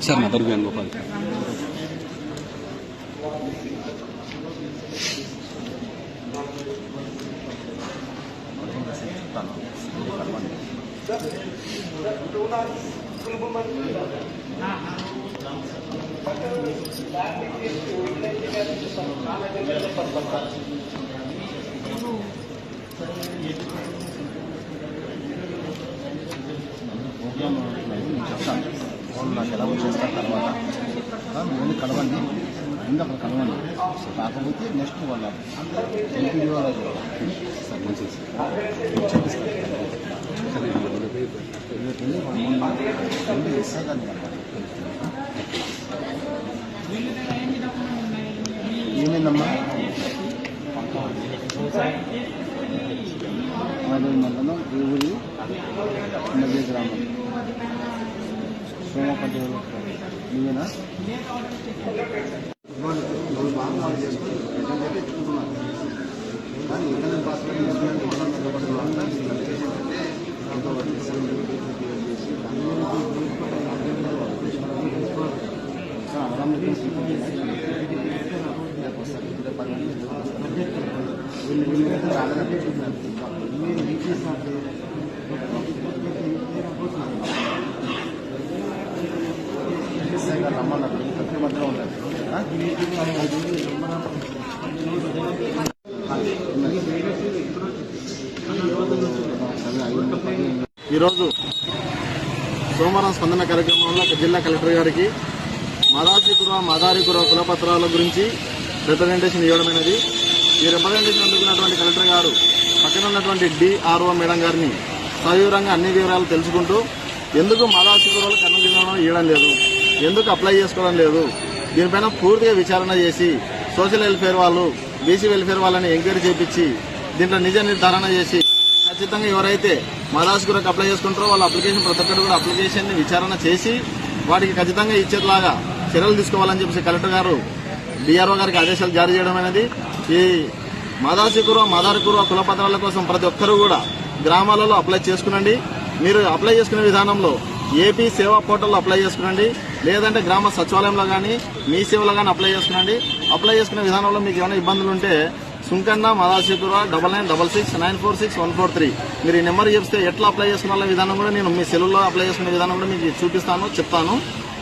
Sarna Darwian Gopal. Thank you. Programme నేను చెప్తాను వాళ్ళు నాకు ఎలా చేస్తారు తర్వాత నేను కలవండి ముందు అక్కడ కలవండి కాకపోతే నెక్స్ట్ వాళ్ళ ఎంపీడీ వాళ్ళ సార్ మంచిది సార్ నేను రేపు రేపు వెళ్ళి వాళ్ళ ముందు ముందు ఎస్ఐ గారిని కలవాలి ఏమైందమ్మా మాది మండలం ఈ ఊరి మధ్య గ్రామం సోమపల్లి ఈయన ఈరోజు సోమవారం స్పందన కార్యక్రమంలో జిల్లా కలెక్టర్ గారికి మదాసికుర మదారికుర కులపత్రాల గురించి రిప్రజెంటేషన్ ఇవ్వడమైనది. ఈ రిప్రజెంటేషన్ అందుకున్నటువంటి కలెక్టర్ గారు పక్కన ఉన్నటువంటి డిఆర్ఓ మేడం గారిని సవివరంగా అన్ని వివరాలు తెలుసుకుంటూ ఎందుకు మదాసికురాలు కర్నూలు జిల్లాలో ఇవ్వడం లేదు? ఎందుకు అప్లై చేసుకోవడం లేదు? దీనిపైన పూర్తిగా విచారణ చేసి సోషల్ వెల్ఫేర్ వాళ్ళు బీసీ వెల్ఫేర్ వాళ్ళని ఎంక్వైరీ చేపించి దీంట్లో నిజ నిర్ధారణ చేసి ఖచ్చితంగా ఎవరైతే మదాస్కురకు అప్లై చేసుకుంటారో వాళ్ళ అప్లికేషన్ ప్రతి ఒక్కరు కూడా అప్లికేషన్ని విచారణ చేసి వాటికి ఖచ్చితంగా ఇచ్చేలాగా చర్యలు తీసుకోవాలని చెప్పేసి కలెక్టర్ గారు డిఆర్ఓ గారికి ఆదేశాలు జారీ చేయడం అనేది ఈ మాదాసికుర కుల కులపత్రాల కోసం ప్రతి ఒక్కరూ కూడా గ్రామాలలో అప్లై చేసుకునండి. మీరు అప్లై చేసుకునే విధానంలో ఏపీ సేవా పోర్టల్లో అప్లై చేసుకునండి. లేదంటే గ్రామ సచివాలయంలో కానీ మీ సేవలో కానీ అప్లై చేసుకునండి. అప్లై చేసుకునే విధానంలో మీకు ఏమైనా ఇబ్బందులు ఉంటే Sunkanna Madasikura double nine double six nine four six one four three. మీరు ఈ నెంబర్ చెప్తే ఎట్లా అప్లై చేసుకున్న విధానం కూడా నేను మీ సెల్లులో అప్లై చేసుకునే విధానం కూడా మీకు చూపిస్తాను చెప్తాను.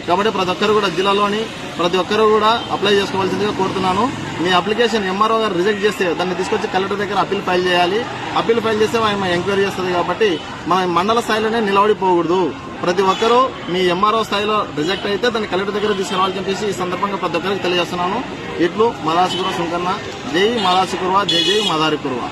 కాబట్టి ప్రతి ఒక్కరు కూడా జిల్లాలోని ప్రతి ఒక్కరు కూడా అప్లై చేసుకోవాల్సిందిగా కోరుతున్నాను. మీ అప్లికేషన్ ఎంఆర్ఓ గారు రిజెక్ట్ చేస్తే దాన్ని తీసుకొచ్చి కలెక్టర్ దగ్గర అప్పీల్ ఫైల్ చేయాలి. అప్పీల్ ఫైల్ చేస్తే ఆయన ఎంక్వైరీ చేస్తుంది కాబట్టి మన మండల స్థాయిలోనే నిలబడిపోకూడదు. ప్రతి ఒక్కరూ మీ ఎంఆర్ఓ స్థాయిలో రిజెక్ట్ అయితే దాన్ని కలెక్టర్ దగ్గర తీసుకురావాలని చెప్పేసి ఈ సందర్భంగా ప్రతి ఒక్కరికి తెలియజేస్తున్నాను. ఇట్లు మదాసికుర సుంకన్న. జై మదాసికుర్వా జై జై మదారికుర్వా